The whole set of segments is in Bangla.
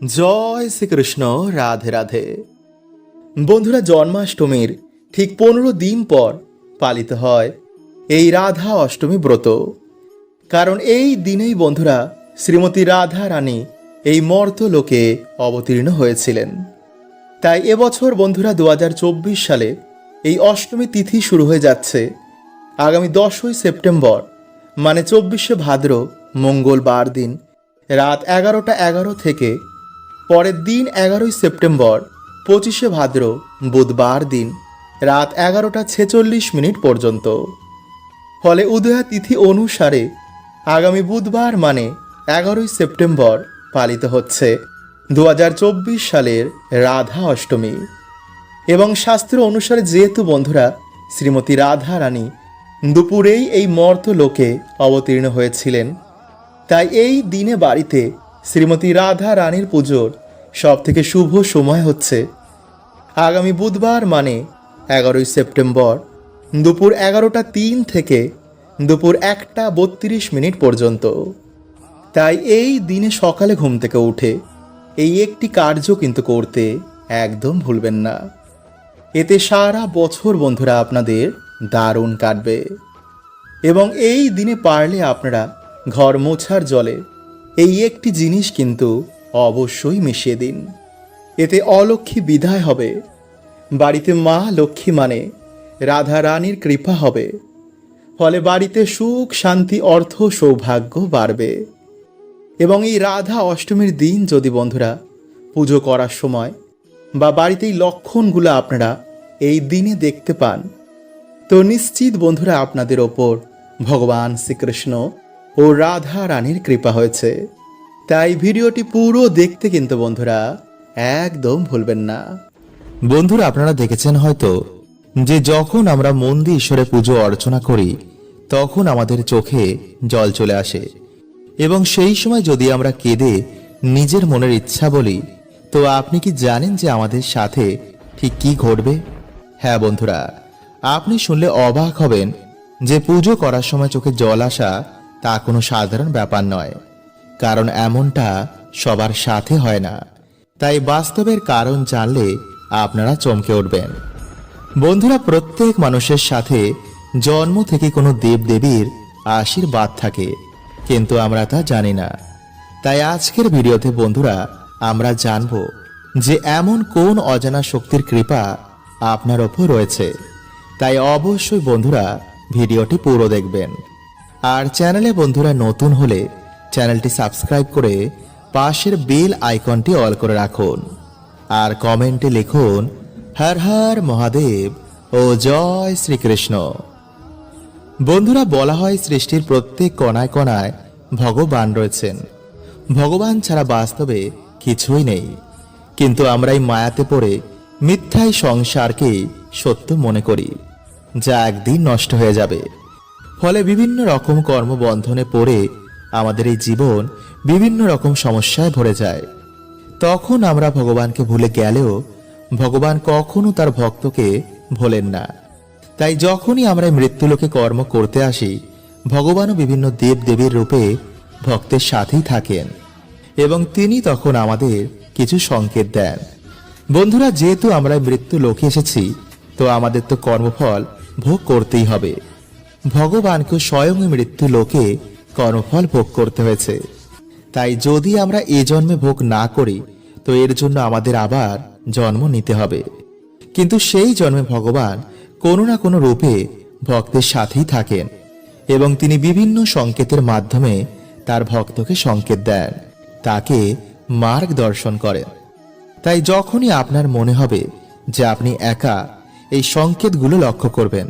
জয় শ্রীকৃষ্ণ, রাধে রাধে। বন্ধুরা, জন্মাষ্টমীর ঠিক পনেরো দিন পর পালিত হয় এই রাধা অষ্টমী ব্রত। কারণ এই দিনেই বন্ধুরা, শ্রীমতী রাধা রানী এই মর্তলোকে অবতীর্ণ হয়েছিলেন। তাই এবছর বন্ধুরা দু হাজার চব্বিশ সালে এই অষ্টমী তিথি শুরু হয়ে যাচ্ছে। আগামী দশই সেপ্টেম্বর মানে চব্বিশে ভাদ্র, মঙ্গলবার দিন, রাত এগারোটা এগারো থেকে পরের দিন এগারোই সেপ্টেম্বর, পঁচিশে ভাদ্র, বুধবার দিন, রাত এগারোটা ছেচল্লিশ মিনিট পর্যন্ত। ফলে উদয়া তিথি অনুসারে আগামী বুধবার মানে এগারোই সেপ্টেম্বর পালিত হচ্ছে দু হাজার চব্বিশ সালের রাধা অষ্টমী। এবং শাস্ত্র অনুসারে যেহেতু বন্ধুরা শ্রীমতী রাধা রানী দুপুরেই এই মর্ত লোকে অবতীর্ণ হয়েছিলেন, তাই এই দিনে বাড়িতে শ্রীমতী রাধা রানীর পুজোর সব থেকে শুভ সময় হচ্ছে আগামী বুধবার মানে এগারোই সেপ্টেম্বর দুপুর এগারোটা তিন থেকে দুপুর একটা বত্রিশ মিনিট পর্যন্ত। তাই এই দিনে সকালে ঘুম থেকে উঠে এই একটি কার্য কিন্তু করতে একদম ভুলবেন না। এতে সারা বছর বন্ধুরা আপনাদের দারুণ কাটবে। এবং এই দিনে পারলে আপনারা ঘর মোছার জলে এই একটি জিনিস কিন্তু অবশ্যই মিশিয়ে দিন। এতে অলক্ষ্মী বিদায় হবে। বাড়িতে মা লক্ষ্মী মানে রাধা রানীর কৃপা হবে। ফলে বাড়িতে সুখ, শান্তি, অর্থ, সৌভাগ্য বাড়বে। এবং এই রাধা অষ্টমীর দিন যদি বন্ধুরা পুজো করার সময় বা বাড়িতে এই লক্ষণগুলো আপনারা এই দিনে দেখতে পান, তো নিশ্চিত বন্ধুরা আপনাদের ওপর ভগবান শ্রীকৃষ্ণ ও রাধা রানীর কৃপা হয়েছে। তাই ভিডিওটি পুরো দেখতে কিন্তু বন্ধুরা একদম ভুলবেন না। বন্ধুরা আপনারা দেখেছেন হয়তো যে যখন আমরা মন দিয়ে ঈশ্বরের পুজো অর্চনা করি, তখন আমাদের চোখে জল চলে আসে। এবং সেই সময় যদি আমরা কেঁদে নিজের মনের ইচ্ছা বলি, তো আপনি কি জানেন যে আমাদের সাথে ঠিক কি ঘটবে? হ্যাঁ বন্ধুরা, আপনি শুনলে অবাক হবেন যে পুজো করার সময় চোখে জল আসা তা কোনো সাধারণ ব্যাপার নয়। কারণ এমনটা সবার সাথে হয় না। তাই বাস্তবের কারণ জানলে আপনারা চমকে উঠবেন। বন্ধুরা, প্রত্যেক মানুষের সাথে জন্ম থেকে কোনো দেবদেবীর আশীর্বাদ থাকে, কিন্তু আমরা তা জানি না। তাই আজকের ভিডিওতে বন্ধুরা, আমরা জানব যে এমন কোন অজানা শক্তির কৃপা আপনার ওপর রয়েছে। তাই অবশ্যই বন্ধুরা, ভিডিওটি পুরো দেখবেন। আর চ্যানেলে বন্ধুরা নতুন হলে চ্যানেলটি সাবস্ক্রাইব করে পাশের বেল আইকনটি অল করে রাখুন। আর কমেন্টে লিখুন, হর হর মহাদেব ও জয় শ্রীকৃষ্ণ। বন্ধুরা, বলা হয় সৃষ্টির প্রত্যেক কণায় কণায় ভগবান রয়েছেন। ভগবান ছাড়া বাস্তবে কিছুই নেই। কিন্তু আমরা এই মায়াতে পড়ে মিথ্যাই সংসারকেই সত্য মনে করি, যা একদিন নষ্ট হয়ে যাবে। ফলে বিভিন্ন রকম কর্মবন্ধনে পড়ে আমাদের এই জীবন বিভিন্ন রকম সমস্যায় ভরে যায়। তখন আমরা ভগবানকে ভুলে গেলেও ভগবান কখনো তার ভক্তকে ভোলেন না। তাই যখনই আমরা মৃত্যুলোকে কর্ম করতে আসি, ভগবানও বিভিন্ন দেব দেবীর রূপে ভক্তের সাথেই থাকেন এবং তিনি তখন আমাদের কিছু সংকেত দেন। বন্ধুরা, যেহেতু আমরা মৃত্যু লোকে এসেছি, তো আমাদের তো কর্মফল ভোগ করতেই হবে। ভগবানকে স্বয়ং মৃত্যু লোকে কর্মফল ভোগ করতে হয়েছে। তাই যদি আমরা এ জন্মে ভোগ না করি, তো এর জন্য আমাদের আবার জন্ম নিতে হবে। কিন্তু সেই জন্মে ভগবান কোনো না কোনো রূপে ভক্তের সাথেই থাকেন এবং তিনি বিভিন্ন সংকেতের মাধ্যমে তার ভক্তকে সংকেত দেন, তাকে মার্গ দর্শন করেন। তাই যখনই আপনার মনে হবে যে আপনি একা এই সংকেতগুলো লক্ষ্য করবেন,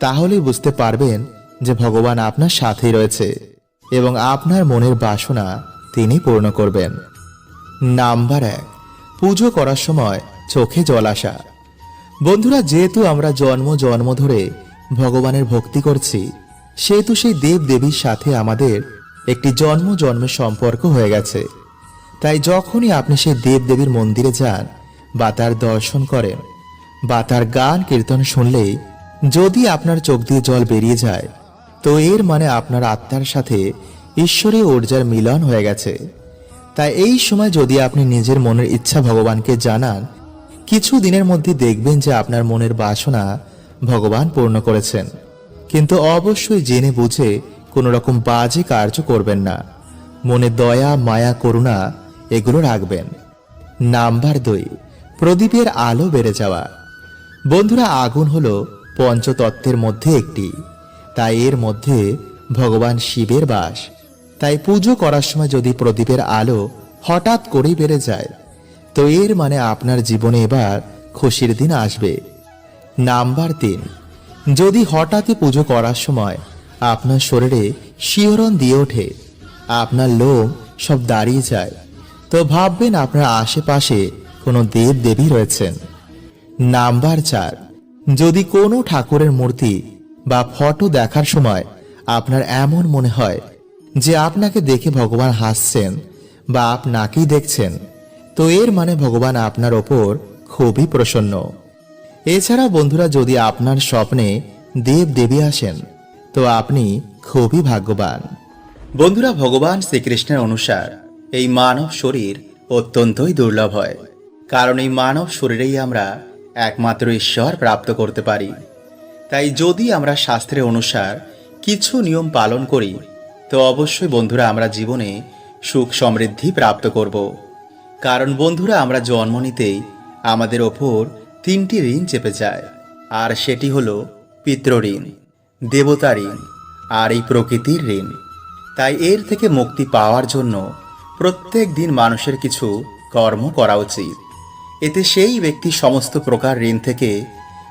তাহলেই বুঝতে পারবেন যে ভগবান আপনার সাথেই রয়েছে। এবং আপনার মনের বাসনা তিনি পূর্ণ করবেন। নাম্বার এক, পুজো করার সময় চোখে জল আসা। বন্ধুরা, যেহেতু আমরা জন্ম জন্ম ধরে ভগবানের ভক্তি করছি, সেহেতু সেই দেব দেবীর সাথে আমাদের একটি জন্ম জন্মের সম্পর্ক হয়ে গেছে। তাই যখনই আপনি সেই দেব দেবীর মন্দিরে যান বা তার দর্শন করেন বা তার গান কীর্তন শুনলেই যদি আপনার চোখ দিয়ে জল বেরিয়ে যায় তো এর মানে আপনার আত্মার সাথে ঈশ্বরীয় ঊর্জার মিলন হয়ে গেছে। তাই এই সময় যদি আপনি নিজের মনের ইচ্ছা ভগবানকে জানান, কিছু দিনের মধ্যে দেখবেন যে আপনার মনের বাসনা ভগবান পূর্ণ করেছেন। কিন্তু অবশ্যই জেনে বুঝে কোনো রকম বাজে কার্য করবেন না। মনে দয়া, মায়া, করুণা এগুলো রাখবেন। নাম্বার দুই, প্রদীপের আলো বেড়ে যাওয়া। বন্ধুরা, আগুন হলো পঞ্চতত্ত্বের মধ্যে একটি। তাই এর মধ্যে ভগবান শিবের বাস। তাই পুজো করার সময় যদি প্রদীপের আলো হঠাৎ করেই বেড়ে যায়, তো এর মানে আপনার জীবনে এবার খুশির দিন আসবে। নাম্বার তিন, যদি হঠাৎই পুজো করার সময় আপনার শরীরে শিহরণ দিয়ে ওঠে, আপনার লোম সব দাঁড়িয়ে যায়, তো ভাববেন আপনার আশেপাশে কোনো দেব দেবী রয়েছেন। নাম্বার চার, যদি কোনো ঠাকুরের মূর্তি বা ফটো দেখার সময় আপনার এমন মনে হয় যে আপনাকে দেখে ভগবান হাসছেন বা আপনাকেই দেখছেন। তো এর মানে ভগবান আপনার ওপর খুবই প্রসন্ন। এছাড়া বন্ধুরা, যদি আপনার স্বপ্নে দেব দেবী আসেন, তো আপনি খুবই ভাগ্যবান। বন্ধুরা, ভগবান শ্রীকৃষ্ণের অনুসার এই মানব শরীর অত্যন্তই দুর্লভ হয়। কারণ এই মানব শরীরেই আমরা একমাত্র ঈশ্বর প্রাপ্ত করতে পারি। তাই যদি আমরা শাস্ত্রের অনুসার কিছু নিয়ম পালন করি, তো অবশ্যই বন্ধুরা আমরা জীবনে সুখ সমৃদ্ধি প্রাপ্ত করব। কারণ বন্ধুরা, আমরা জন্ম নিতেই আমাদের ওপর তিনটি ঋণ চেপে যায়, আর সেটি হলো পিতৃঋণ দেবতা ঋণ, আর এই প্রকৃতির ঋণ। তাই এর থেকে মুক্তি পাওয়ার জন্য প্রত্যেক দিন মানুষের কিছু কর্ম করা উচিত। এতে সেই ব্যক্তি সমস্ত প্রকার ঋণ থেকে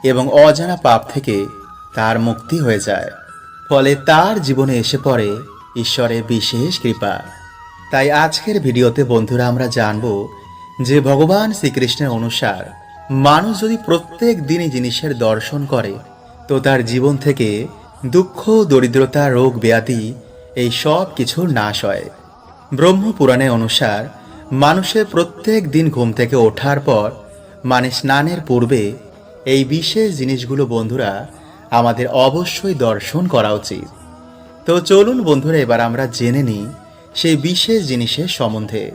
এবং অজানা পাপ থেকে তার মুক্তি হয়ে যায়। ফলে তার জীবনে এসে পড়ে ঈশ্বরের বিশেষ কৃপা। তাই আজকের ভিডিওতে বন্ধুরা আমরা জানব যে ভগবান শ্রীকৃষ্ণের অনুসার মানুষ যদি প্রত্যেক দিনই জিনিসের দর্শন করে, তো তার জীবন থেকে দুঃখ, দরিদ্রতা, রোগ, ব্যাধি এই সব কিছুর নাশ হয়। ব্রহ্মপুরাণে অনুসার মানুষের প্রত্যেক দিন ঘুম থেকে ওঠার পর মানে স্নানের পূর্বে এই বিশেষ জিনিসগুলো বন্ধুরা আমাদের অবশ্যই দর্শন করা উচিত। তো চলুন বন্ধুরা, এবার আমরা জেনে নিই সেই বিশেষ জিনিসের সম্বন্ধে।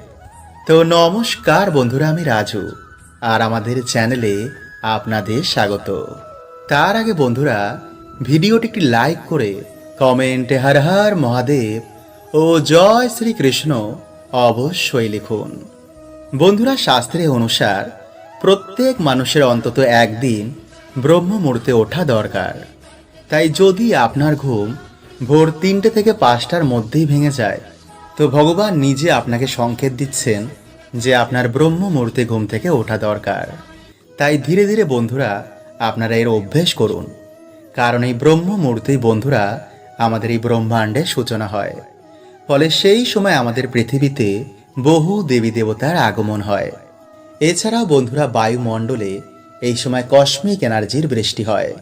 তো নমস্কার বন্ধুরা, আমি রাজু, আর আমাদের চ্যানেলে আপনাদের স্বাগত। তার আগে বন্ধুরা, ভিডিওটি একটি লাইক করে কমেন্টে হর হর মহাদেব ও জয় শ্রীকৃষ্ণ অবশ্যই লিখুন। বন্ধুরা শাস্ত্রে অনুসার প্রত্যেক মানুষের অন্তত একদিন ব্রহ্ম মুহূর্তে ওঠা দরকার। তাই যদি আপনার ঘুম ভোর তিনটে থেকে পাঁচটার মধ্যেই ভেঙে যায়, তো ভগবান নিজে আপনাকে সংকেত দিচ্ছেন যে আপনার ব্রহ্ম মুহূর্তে ঘুম থেকে ওঠা দরকার। তাই ধীরে ধীরে বন্ধুরা, আপনারা এর অভ্যেস করুন। কারণ এই ব্রহ্ম মুহূর্তেই বন্ধুরা আমাদের এই ব্রহ্মাণ্ডের সূচনা হয়। ফলে সেই সময় আমাদের পৃথিবীতে বহু দেবী দেবতার আগমন হয়। এছাড়াও বন্ধুরা বায়ুমণ্ডলে এই সময় কসমিক এনার্জির বৃষ্টি হয়।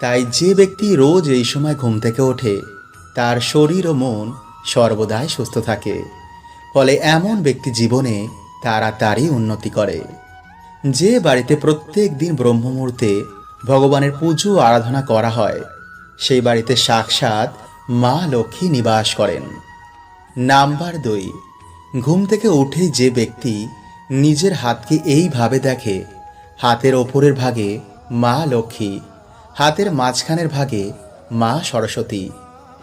তাই যে ব্যক্তি রোজ এই সময় ঘুম থেকে ওঠে, তার শরীর ও মন সর্বদাই সুস্থ থাকে। ফলে এমন ব্যক্তি জীবনে তাড়াতাড়ি উন্নতি করে। যে বাড়িতে প্রত্যেক দিন ব্রহ্ম মুহূর্তে ভগবানের পুজো আরাধনা করা হয়, সেই বাড়িতে সাক্ষাৎ মা লক্ষ্মী নিবাস করেন। নাম্বার দুই, ঘুম থেকে উঠে যে ব্যক্তি নিজের হাতকে এইভাবে দেখে। হাতের ওপরের ভাগে মা লক্ষ্মী, হাতের মাঝখানের ভাগে মা সরস্বতী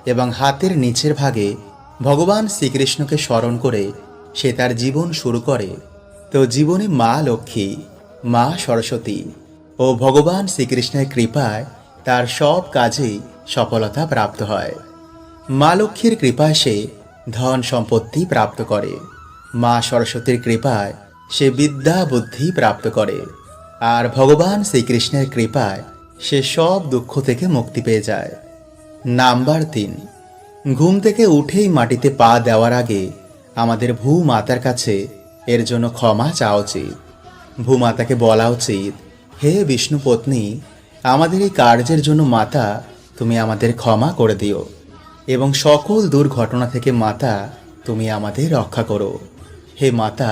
এবং হাতের নিচের ভাগে ভগবান শ্রীকৃষ্ণকে স্মরণ করে সে তার জীবন শুরু করে। তো জীবনে মা লক্ষ্মী, মা সরস্বতী ও ভগবান শ্রীকৃষ্ণের কৃপায় তার সব কাজেই সফলতা প্রাপ্ত হয়। মা লক্ষ্মীর কৃপায় সে ধন সম্পত্তি প্রাপ্ত করে। মা সরস্বতীর কৃপায় সে বিদ্যা বুদ্ধি প্রাপ্ত করে। আর ভগবান শ্রীকৃষ্ণের কৃপায় সে সব দুঃখ থেকে মুক্তি পেয়ে যায়। নাম্বার তিন, ঘুম থেকে উঠেই মাটিতে পা দেওয়ার আগে আমাদের ভূমাতার কাছে এর জন্য ক্ষমা চাওয়া উচিত। ভূমাতাকে বলা উচিত, হে বিষ্ণু পত্নী, আমাদের এই কার্যের জন্য মাতা, তুমি আমাদের ক্ষমা করে দিও এবং সকল দুর্ঘটনা থেকে মাতা, তুমি আমাদের রক্ষা করো। হে মাতা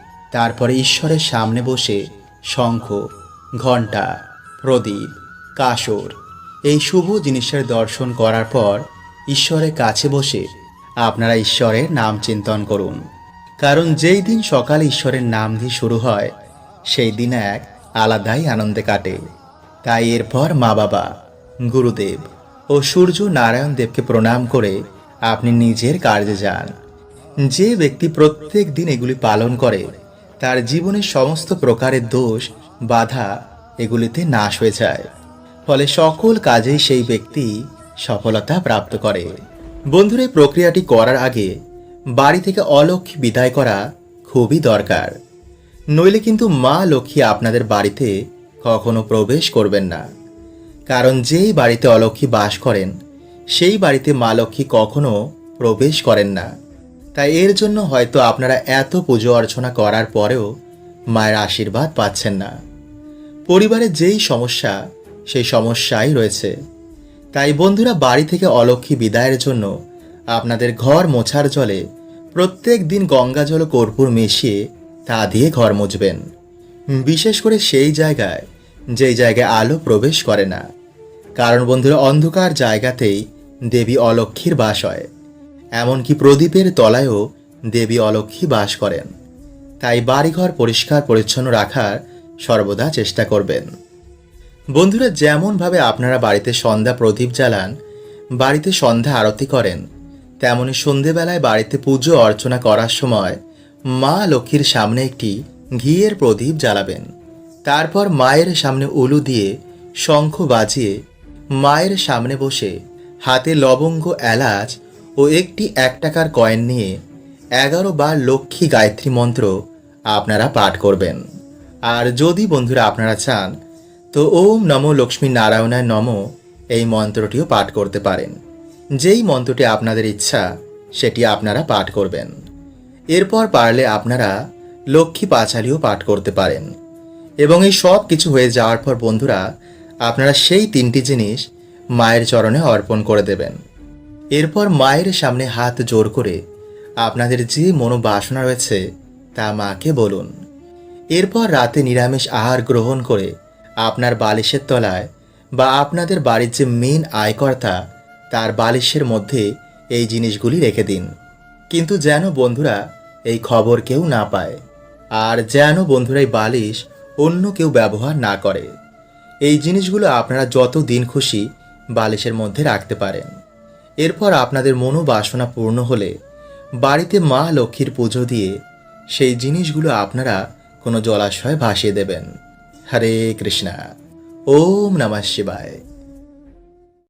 তারপরে ঈশ্বরের সামনে বসে শঙ্খ, ঘণ্টা, প্রদীপ, কাসর, এই শুভ জিনিসের দর্শন করার পর ঈশ্বরের কাছে বসে আপনারা ঈশ্বরের নাম চিন্তন করুন। কারণ যেই দিন সকালে ঈশ্বরের নাম দিয়ে শুরু হয়, সেই দিন এক আলাদাই আনন্দে কাটে। তাই এরপর মা বাবা, গুরুদেব ও সূর্য নারায়ণ দেবকে প্রণাম করে আপনি নিজের কার্যে যান। যে ব্যক্তি প্রত্যেক দিন এগুলি পালন করে তার জীবনের সমস্ত প্রকারের দোষ, বাধা এগুলিতে নাশ হয়ে যায়। ফলে সকল কাজেই সেই ব্যক্তি সফলতা প্রাপ্ত করে। বন্ধুরা, এই প্রক্রিয়াটি করার আগে বাড়ি থেকে অলক্ষ্মী বিদায় করা খুবই দরকার। নইলে কিন্তু মা লক্ষ্মী আপনাদের বাড়িতে কখনো প্রবেশ করবেন না। কারণ যেই বাড়িতে অলক্ষ্মী বাস করেন, সেই বাড়িতে মা লক্ষ্মী কখনো প্রবেশ করেন না। তাই এর জন্য হয়তো আপনারা এত পুজো অর্চনা করার পরেও মায়ের আশীর্বাদ পাচ্ছেন না। পরিবারে যেই সমস্যা, সেই সমস্যাই রয়েছে। তাই বন্ধুরা, বাড়ি থেকে অলক্ষ্মী বিদায়ের জন্য আপনাদের ঘর মোছার জলে প্রত্যেক দিন গঙ্গা জল কর্পূর মিশিয়ে তা দিয়ে ঘর মুছবেন। বিশেষ করে সেই জায়গায়, যেই জায়গায় আলো প্রবেশ করে না। কারণ বন্ধুরা, অন্ধকার জায়গাতেই দেবী অলক্ষ্মীর বাস হয়। এমনকি প্রদীপের তলায়ও দেবী অলক্ষ্মী বাস করেন। তাই বাড়িঘর পরিষ্কার পরিচ্ছন্ন রাখার সর্বদা চেষ্টা করবেন। বন্ধুরা, যেমনভাবে আপনারা বাড়িতে সন্ধ্যা প্রদীপ জ্বালান, বাড়িতে সন্ধ্যা আরতি করেন, তেমনি সন্ধেবেলায় বাড়িতে পুজো অর্চনা করার সময় মা লক্ষ্মীর সামনে একটি ঘিয়ের প্রদীপ জ্বালাবেন। তারপর মায়ের সামনে উলু দিয়ে শঙ্খ বাজিয়ে মায়ের সামনে বসে হাতে লবঙ্গ, এলাচ ও একটি এক টাকার কয়েন নিয়ে এগারো বার লক্ষ্মী গায়ত্রী মন্ত্র আপনারা পাঠ করবেন। আর যদি বন্ধুরা আপনারা চান, তো ওম নমো লক্ষ্মী নারায়ণায় নম এই মন্ত্রটিও পাঠ করতে পারেন। যেই মন্ত্রটি আপনাদের ইচ্ছা, সেটি আপনারা পাঠ করবেন। এরপর পারলে আপনারা লক্ষ্মী পাঁচালিও পাঠ করতে পারেন। এবং এই সব কিছু হয়ে যাওয়ার পর বন্ধুরা, আপনারা সেই তিনটি জিনিস মায়ের চরণে অর্পণ করে দেবেন। এরপর মায়ের সামনে হাত জোর করে, আপনাদের যে মনোবাসনা রয়েছে, তা মাকে বলুন। এরপর রাতে নিরামিষ আহার গ্রহণ করে, আপনার বালিশের তলায় বা আপনাদের বাড়ির যে মেন আয়কর্তা, তার বালিশের মধ্যে এই জিনিসগুলি রেখে দিন। কিন্তু যেন বন্ধুরা, এই খবর কেউ না পায়। আর যেন বন্ধুরা, এই বালিশ অন্য কেউ ব্যবহার না করে। এই জিনিসগুলো আপনারা যত দিন খুশি বালিশের মধ্যে রাখতে পারেন। এরপর আপনাদের মনোবাসনা পূর্ণ হলে বাড়িতে মা লক্ষ্মীর পুজো দিয়ে সেই জিনিসগুলো আপনারা কোনো জলাশয়ে ভাসিয়ে দেবেন। হরে কৃষ্ণা। ওম নমঃ শিবায়।